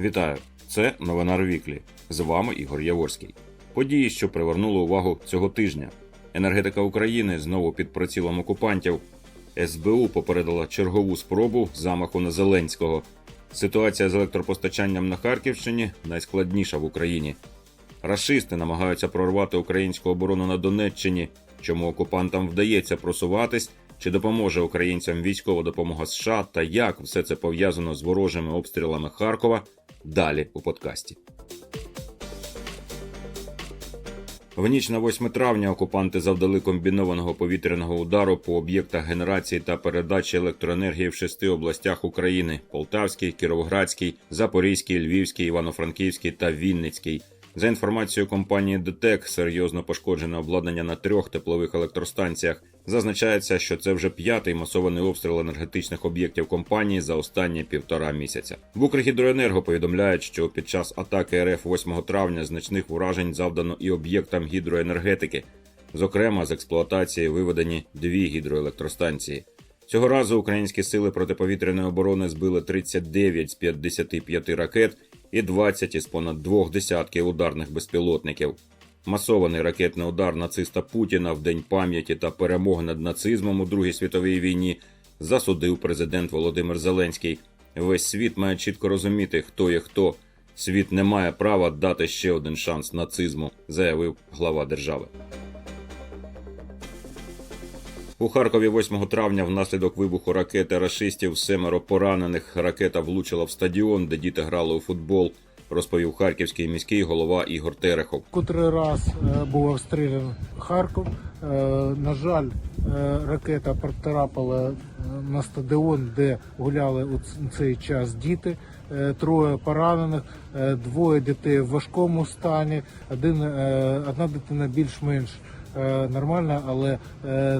Вітаю! Це новина Рвіклі. З вами Ігор Яворський. Події, що привернули увагу цього тижня. Енергетика України знову під прицілом окупантів. СБУ попередила чергову спробу замаху на Зеленського. Ситуація з електропостачанням на Харківщині найскладніша в Україні. Рашисти намагаються прорвати українську оборону на Донеччині. Чому окупантам вдається просуватись? Чи допоможе українцям військова допомога США та як все це пов'язано з ворожими обстрілами Харкова? Далі у подкасті. В ніч на 8 травня окупанти завдали комбінованого повітряного удару по об'єктах генерації та передачі електроенергії в шести областях України: Полтавський, Кіровоградський, Запорізький, Львівський, Івано-Франківський та Вінницький. За інформацією компанії ДТЕК, серйозно пошкоджене обладнання на трьох теплових електростанціях. Зазначається, що це вже п'ятий масований обстріл енергетичних об'єктів компанії за останні півтора місяця. В Укргідроенерго повідомляють, що під час атаки РФ 8 травня значних уражень завдано і об'єктам гідроенергетики. Зокрема, з експлуатації виведені дві гідроелектростанції. Цього разу українські сили протиповітряної оборони збили 39 з 55 ракет і 20 із понад двох десятків ударних безпілотників. Масований ракетний удар нациста Путіна в день пам'яті та перемоги над нацизмом у Другій світовій війні засудив президент Володимир Зеленський. Весь світ має чітко розуміти, хто є хто. Світ не має права дати ще один шанс нацизму, заявив глава держави. У Харкові 8 травня внаслідок вибуху ракети рашистів семеро поранених. Ракета влучила в стадіон, де діти грали у футбол, розповів харківський міський голова Ігор Терехов. Котрий раз е, був обстрілян Харків. Е, На жаль, е, ракета потрапила на стадіон, де гуляли у цей час діти. Троє поранених, двоє дітей в важкому стані. Один, одна дитина більш-менш нормальна, але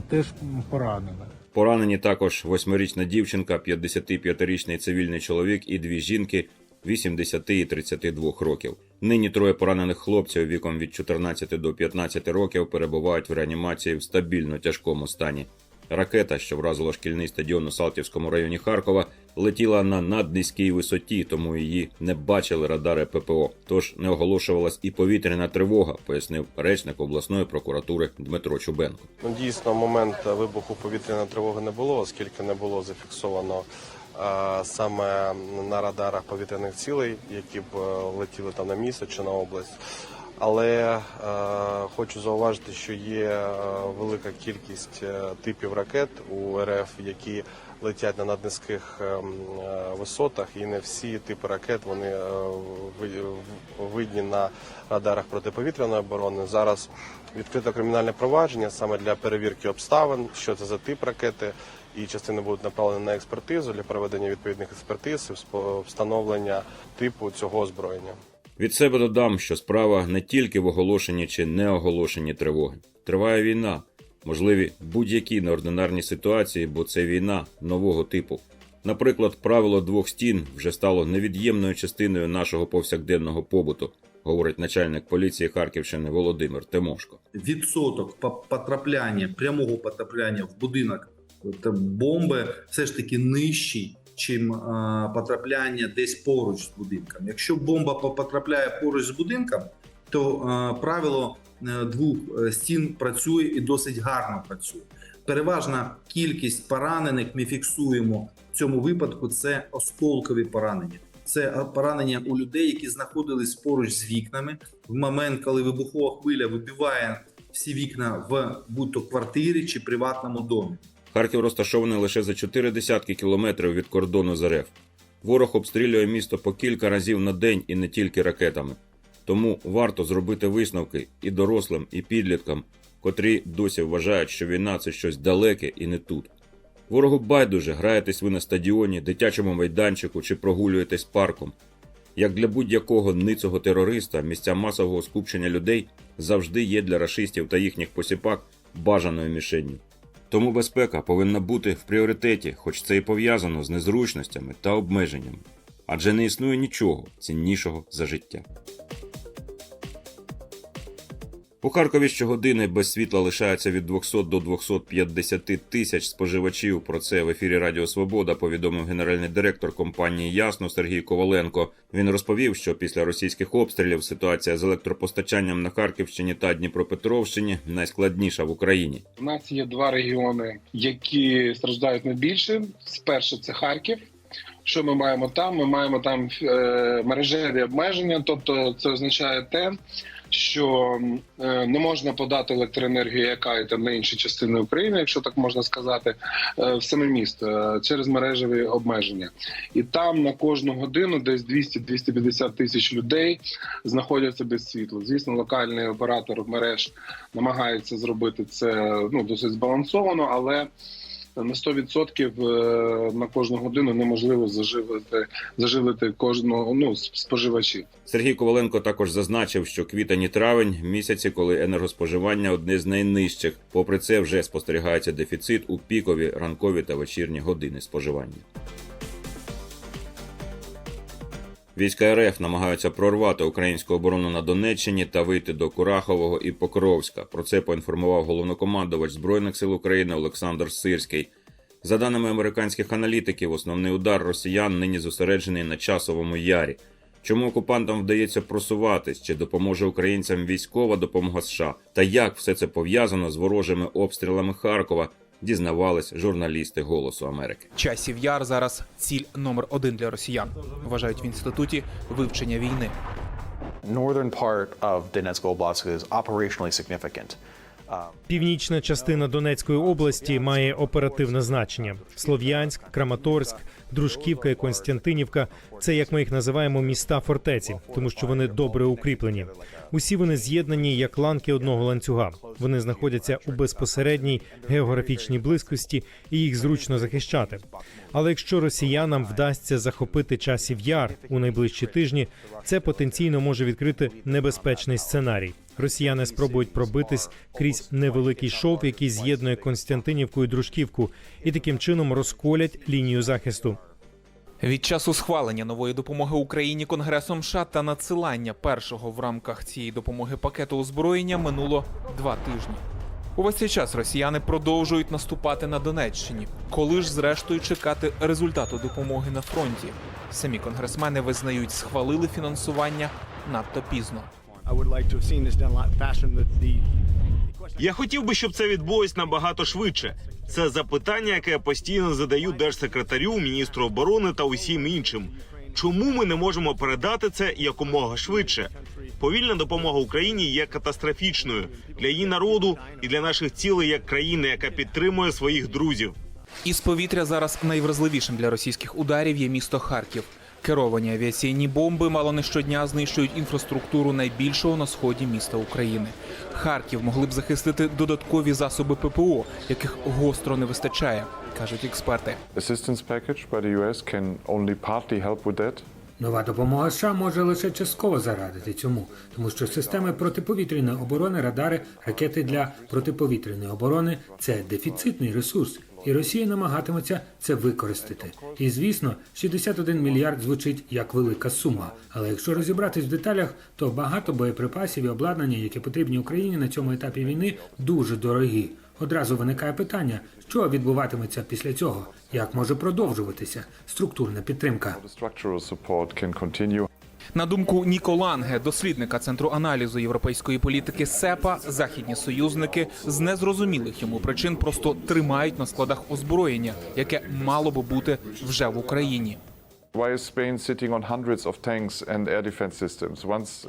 теж поранена. Поранені також восьмирічна дівчинка, 55-річний цивільний чоловік і дві жінки 80 і 32 років. Нині троє поранених хлопців віком від 14 до 15 років перебувають в реанімації в стабільно тяжкому стані. Ракета, що вразила шкільний стадіон у Салтівському районі Харкова, летіла на наднизькій висоті, тому її не бачили радари ППО. Тож не оголошувалась і повітряна тривога, пояснив речник обласної прокуратури Дмитро Чубенко. Ну, дійсно, момент вибуху повітряної тривоги не було, оскільки не було зафіксовано саме на радарах повітряних цілей, які б е, летіли там на місто чи на область. Але е, хочу зауважити, що є е, велика кількість е, типів ракет у РФ, які летять на наднизьких е, е, висотах, і не всі типи ракет вони ви- видні на радарах протиповітряної оборони. Зараз відкрито кримінальне провадження саме для перевірки обставин, що це за тип ракети, і частини будуть направлені на експертизу для проведення відповідних експертиз встановлення типу цього озброєння. Від себе додам, що справа не тільки в оголошенні чи неоголошенні тривоги. Триває війна, можливі будь-які неординарні ситуації, бо це війна нового типу. Наприклад, правило двох стін вже стало невід'ємною частиною нашого повсякденного побуту, говорить начальник поліції Харківщини Володимир Тимошко. відсоток потрапляння, прямого потрапляння в будинок бомби все ж таки нижчий, чим потрапляння десь поруч з будинком. Якщо бомба потрапляє поруч з будинком, то правило е, двох е, стін працює і досить гарно працює. Переважна кількість поранених ми фіксуємо в цьому випадку. Це осколкові поранення. Це поранення у людей, які знаходились поруч з вікнами. В момент, коли вибухова хвиля вибиває всі вікна в будь-то квартирі чи приватному домі. Харків розташований лише за чотири десятки кілометрів від кордону з РФ. Ворог обстрілює місто по кілька разів на день і не тільки ракетами. Тому варто зробити висновки і дорослим, і підліткам, котрі досі вважають, що війна це щось далеке і не тут. Ворогу байдуже граєтесь ви на стадіоні, дитячому майданчику чи прогулюєтесь парком. Як для будь-якого ницого терориста, місця масового скупчення людей завжди є для рашистів та їхніх посіпак бажаною мішенню. Тому безпека повинна бути в пріоритеті, хоч це і пов'язано з незручностями та обмеженнями. Адже не існує нічого ціннішого за життя. У Харкові щогодини без світла лишається від 200 до 250 тисяч споживачів. Про це в ефірі Радіо Свобода повідомив генеральний директор компанії Ясно Сергій Коваленко. Він розповів, що після російських обстрілів ситуація з електропостачанням на Харківщині та Дніпропетровщині найскладніша в Україні. У нас є два регіони, які страждають найбільше. Перше це Харків. Що ми маємо там? Ми маємо там е, мережеві обмеження, тобто це означає те, що е, не можна подати електроенергію, яка там на інші частини України, якщо так можна сказати, е, в саме місто е, через мережеві обмеження. І там на кожну годину десь 200-250 тисяч людей знаходяться без світла. Звісно, локальний оператор мереж намагається зробити це ну досить збалансовано, але на 100% е, на кожну годину неможливо заживити заживити кожного ну споживачів. Сергій Коваленко також зазначив, що квітень і травень місяці, коли енергоспоживання одне з найнижчих. Попри це, вже спостерігається дефіцит у пікові ранкові та вечірні години споживання. Війська РФ намагаються прорвати українську оборону на Донеччині та вийти до Курахового і Покровська. Про це поінформував головнокомандувач збройних сил України Олександр Сирський. За даними американських аналітиків, основний удар росіян нині зосереджений на часовому ярі. Чому окупантам вдається просуватись? Чи допоможе українцям військова допомога США? Та як все це пов'язано з ворожими обстрілами Харкова? Дізнавались журналісти Голосу Америки. Часів яр зараз ціль номер один для росіян. Вважають в інституті вивчення війни. northern part of Donetsk Oblast is operationally significant. Північна частина Донецької області має оперативне значення. Слов'янськ, Краматорськ, Дружківка і Константинівка це як ми їх називаємо міста фортеці, тому що вони добре укріплені. Усі вони з'єднані як ланки одного ланцюга. Вони знаходяться у безпосередній географічній близькості і їх зручно захищати. Але якщо росіянам вдасться захопити часів яр у найближчі тижні, це потенційно може відкрити небезпечний сценарій. Росіяни спробують пробитись крізь невеликий шов, який з'єднує Константинівку і Дружківку, і таким чином розколять лінію захисту. Від часу схвалення нової допомоги Україні Конгресом США та надсилання першого в рамках цієї допомоги пакету озброєння минуло два тижні. Увесь цей час росіяни продовжують наступати на Донеччині. Коли ж зрештою чекати результату допомоги на фронті? Самі конгресмени визнають, схвалили фінансування надто пізно. Я хотів би, щоб це відбулось набагато швидше. Це запитання, яке я постійно задаю держсекретарю, міністру оборони та усім іншим. Чому ми не можемо передати це якомога швидше? Повільна допомога Україні є катастрофічною для її народу і для наших цілей як країни, яка підтримує своїх друзів. Із повітря зараз найвразливішим для російських ударів є місто Харків. Керовані авіаційні бомби мало не щодня знищують інфраструктуру найбільшого на сході міста України. Харків могли б захистити додаткові засоби ППО, яких гостро не вистачає, кажуть експерти. assistance package by the US can only partly help with that. Нова допомога США може лише частково зарадити цьому, тому що системи протиповітряної оборони, радари, ракети для протиповітряної оборони це дефіцитний ресурс, і Росія намагатиметься це використати. І звісно, 61 мільярд звучить як велика сума. Але якщо розібратись в деталях, то багато боєприпасів і обладнання, які потрібні Україні на цьому етапі війни, дуже дорогі. Одразу виникає питання, що відбуватиметься після цього, як може продовжуватися структурна підтримка. На думку Ніко Ланге, дослідника центру аналізу європейської політики СЕПА, західні союзники з незрозумілих йому причин просто тримають на складах озброєння, яке мало би бути вже в Україні.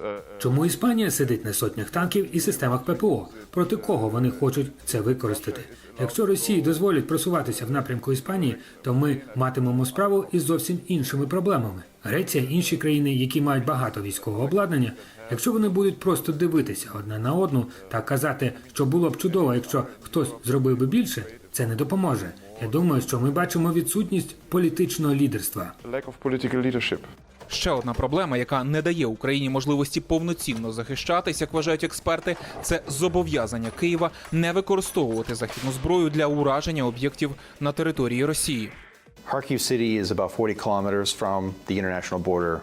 Uh, Чому Іспанія сидить на сотнях танків і системах ППО? Проти кого вони хочуть це використати? Якщо Росії дозволять просуватися в напрямку Іспанії, то ми матимемо справу із зовсім іншими проблемами. Греція, інші країни, які мають багато військового обладнання, якщо вони будуть просто дивитися одна на одну та казати, що було б чудово, якщо хтось зробив би більше, це не допоможе. Я думаю, що ми бачимо відсутність політичного лідерства. Ще одна проблема, яка не дає Україні можливості повноцінно захищатись, як вважають експерти, це зобов'язання Києва не використовувати західну зброю для ураження об'єктів на території Росії. Kharkiv City is about 40 kilometers from the international border.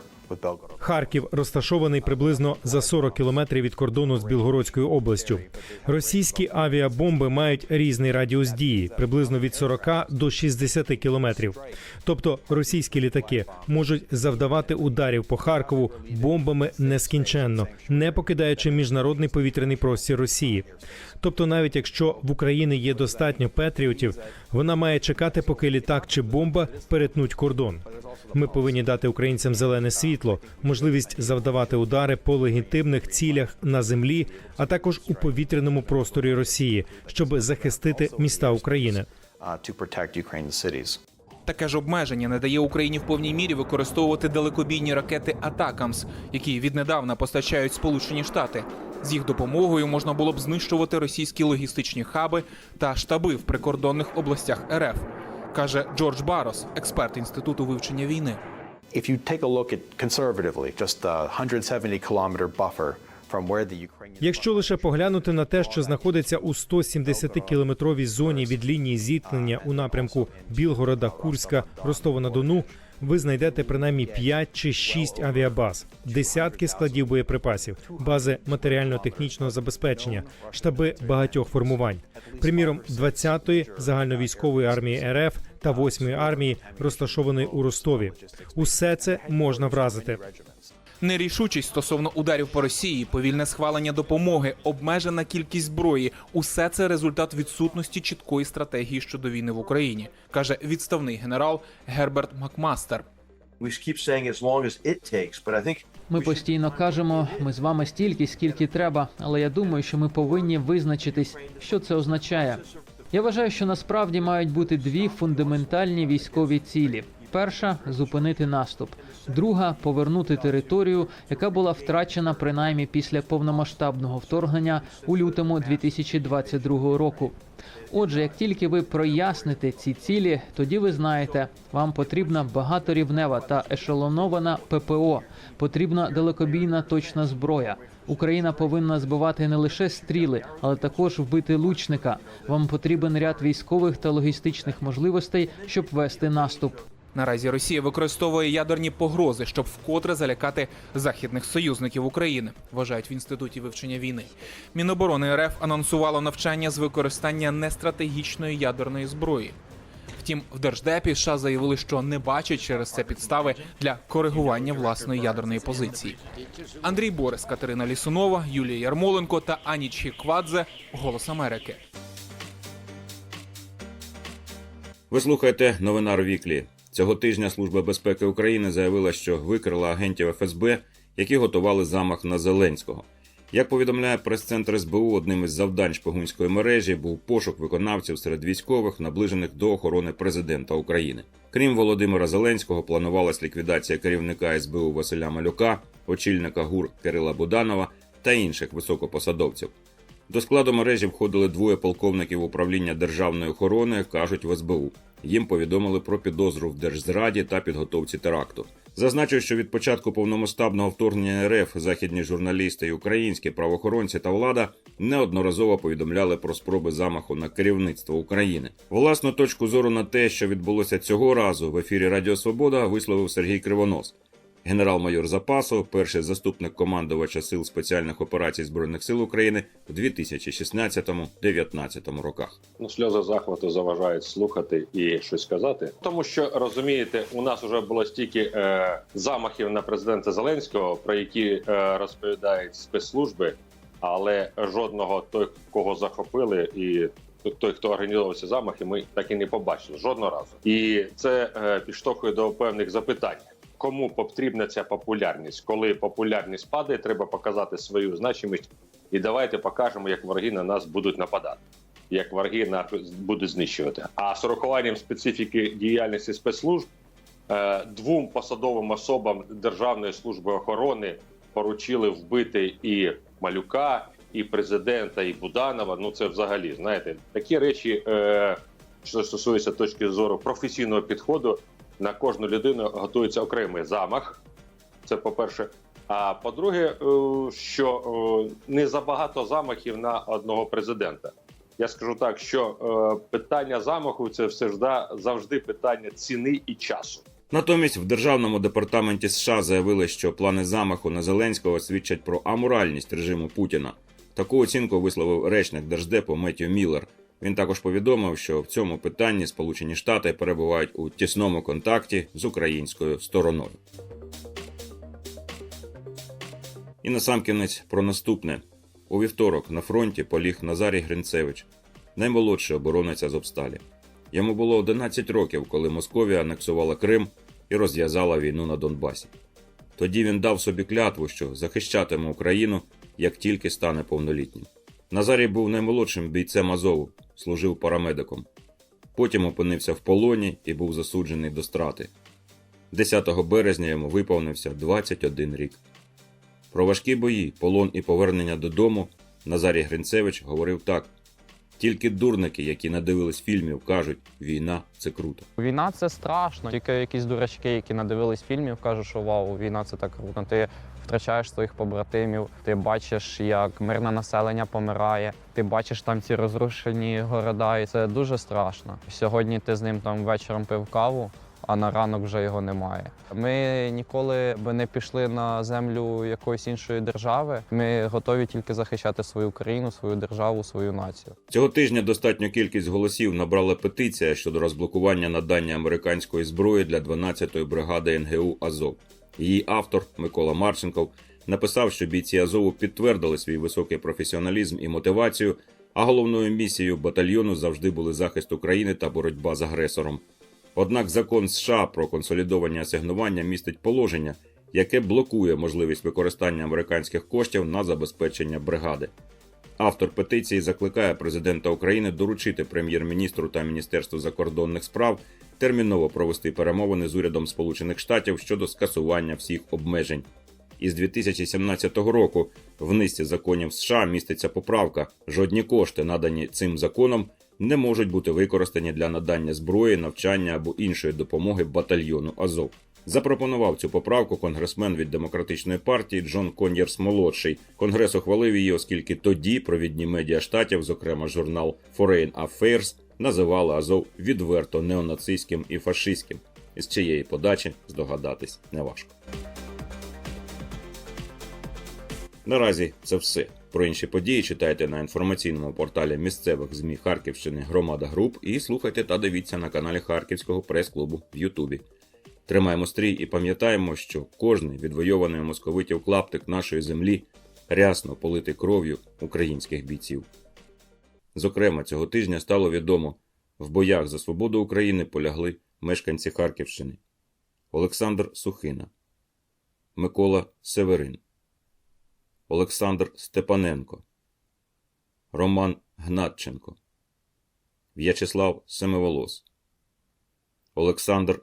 Харків розташований приблизно за 40 кілометрів від кордону з Білгородською областю. Російські авіабомби мають різний радіус дії приблизно від 40 до 60 кілометрів. Тобто російські літаки можуть завдавати ударів по Харкову бомбами нескінченно, не покидаючи міжнародний повітряний простір Росії. Тобто, навіть якщо в Україні є достатньо петріотів, вона має чекати, поки літак чи бомба перетнуть кордон. Ми повинні дати українцям зелене світло, можливість завдавати удари по легітимних цілях на землі, а також у повітряному просторі Росії, щоб захистити міста України. uh. Таке ж обмеження не дає Україні в повній мірі використовувати далекобійні ракети Атакамс, які віднедавна постачають Сполучені Штати. З їх допомогою можна було б знищувати російські логістичні хаби та штаби в прикордонних областях РФ, каже Джордж Барос, експерт інституту вивчення війни. If you take a look at conservatively, just the 170 kilometer buffer from where the Ukrainian Якщо лише поглянути на те, що знаходиться у 170 кілометровій зоні від лінії зіткнення у напрямку Білгорода, Курська, Ростова на Дону, ви знайдете принаймні 5 чи 6 авіабаз, десятки складів боєприпасів, бази матеріально-технічного забезпечення, штаби багатьох формувань. Приміром, 20-ї загальновійськової армії РФ та 8-ї армії, розташованої у Ростові. Усе це можна вразити. Нерішучість стосовно ударів по Росії, повільне схвалення допомоги, обмежена кількість зброї усе це результат відсутності чіткої стратегії щодо війни в Україні, каже відставний генерал Герберт Макмастер. Ми постійно кажемо, ми з вами стільки, скільки треба, але я думаю, що ми повинні визначитись, що це означає. Я вважаю, що насправді мають бути дві фундаментальні військові цілі: перша зупинити наступ, друга повернути територію, яка була втрачена принаймні після повномасштабного вторгнення у лютому 2022 року. Отже, як тільки ви проясните ці цілі, тоді ви знаєте, вам потрібна багаторівнева та ешелонована ППО, потрібна далекобійна точна зброя. Україна повинна збивати не лише стріли, але також вбити лучника. Вам потрібен ряд військових та логістичних можливостей, щоб вести наступ. Наразі Росія використовує ядерні погрози, щоб вкотре залякати західних союзників України, вважають в інституті вивчення війни. Міноборони РФ анонсувало навчання з використання нестратегічної ядерної зброї. Втім, в держдепі США заявили, що не бачать через це підстави для коригування власної ядерної позиції. Андрій Борис, Катерина Лісунова, Юлія Ярмоленко та Ані Чіквадзе Голос Америки. Ви слухаєте новинар Віклі. Цього тижня Служба безпеки України заявила, що викрила агентів ФСБ, які готували замах на Зеленського. Як повідомляє прес-центр СБУ, одним із завдань шпигунської мережі був пошук виконавців серед військових, наближених до охорони президента України. Крім Володимира Зеленського, планувалась ліквідація керівника СБУ Василя Малюка, очільника ГУР Кирила Буданова та інших високопосадовців. До складу мережі входили двоє полковників управління державної охорони, кажуть в СБУ. Їм повідомили про підозру в держзраді та підготовці теракту. Зазначу, що від початку повномасштабного вторгнення РФ західні журналісти і українські правоохоронці та влада неодноразово повідомляли про спроби замаху на керівництво України. Власну точку зору на те, що відбулося цього разу в ефірі Радіо Свобода, висловив Сергій Кривонос. Генерал-майор запасу, перший заступник командувача сил спеціальних операцій збройних сил України у 2016-19 роках. Ну, сльози захвату заважають слухати і щось казати. Тому що розумієте, у нас вже було стільки е, замахів на президента Зеленського, про які е, розповідають спецслужби, але жодного той, кого захопили, і той, хто організовував ці замахи, ми так і не побачили жодного разу. І це е, підштовхує до певних запитань. Кому потрібна ця популярність? Коли популярність падає, треба показати свою значимість, і давайте покажемо, як вороги на нас будуть нападати, як вороги нас будуть знищувати. А з урахуванням специфіки діяльності спецслужб е, двом посадовим особам Державної служби охорони поручили вбити і малюка, і президента, і Буданова. Ну це взагалі знаєте такі речі, е, що стосується точки зору професійного підходу на кожну людину готується окремий замах. Це по-перше. А по-друге, е, що е, не забагато замахів на одного президента. Я скажу так, що е, питання замаху це все завжди питання ціни і часу. Натомість в державному департаменті США заявили, що плани замаху на Зеленського свідчать про аморальність режиму Путіна. Таку оцінку висловив речник держдепу Меттю Міллер. Він також повідомив, що в цьому питанні Сполучені Штати перебувають у тісному контакті з українською стороною. І насамкінець про наступне. У вівторок на фронті поліг Назарій Гринцевич, наймолодший оборонець Азовсталі. Йому було 11 років, коли Московія анексувала Крим і розв'язала війну на Донбасі. Тоді він дав собі клятву, що захищатиме Україну, як тільки стане повнолітнім. Назарій був наймолодшим бійцем Азову, служив парамедиком. Потім опинився в полоні і був засуджений до страти. 10 березня йому виповнився 21 рік. Про важкі бої, полон і повернення додому Назарій Гринцевич говорив так: тільки дурники, які надивились фільмів, кажуть, війна це круто. Війна це страшно. Тільки якісь дурачки, які надивились фільмів, кажуть, що вау, війна це так круто. Ти втрачаєш своїх побратимів, ти бачиш, як мирне населення помирає, ти бачиш там ці розрушені города, і це дуже страшно. Сьогодні ти з ним там вечором пив каву. А на ранок вже його немає. Ми ніколи би не пішли на землю якоїсь іншої держави. Ми готові тільки захищати свою країну, свою державу, свою націю. Цього тижня достатню кількість голосів набрала петиція щодо розблокування надання американської зброї для 12-ї бригади НГУ Азов. Її автор Микола Марченков написав, що бійці Азову підтвердили свій високий професіоналізм і мотивацію, а головною місією батальйону завжди були захист України та боротьба з агресором. Однак закон США про консолідовані асигнування містить положення, яке блокує можливість використання американських коштів на забезпечення бригади. Автор петиції закликає президента України доручити прем'єр-міністру та Міністерству закордонних справ терміново провести перемовини з урядом Сполучених Штатів щодо скасування всіх обмежень. Із 2017 року в низці законів США міститься поправка: жодні кошти, надані цим законом, не можуть бути використані для надання зброї, навчання або іншої допомоги батальйону Азов. Запропонував цю поправку конгресмен від демократичної партії Джон Кон'єрс молодший. Конгрес ухвалив її, оскільки тоді провідні медіа штатів, зокрема журнал Foreign Affairs, називали Азов відверто неонацистським і фашистським. Із чиєї подачі здогадатись неважко. Наразі це все. Про інші події читайте на інформаційному порталі місцевих ЗМІ Харківщини Громада Груп і слухайте та дивіться на каналі Харківського прес-клубу в Ютубі. Тримаємо стрій і пам'ятаємо, що кожний відвойований московитів клаптик нашої землі рясно политий кров'ю українських бійців. Зокрема, цього тижня стало відомо, в боях за свободу України полягли мешканці Харківщини. Олександр Сухина, Микола Северин, Олександр Степаненко, Роман Гнатченко, В'ячеслав Семиволос, Олександр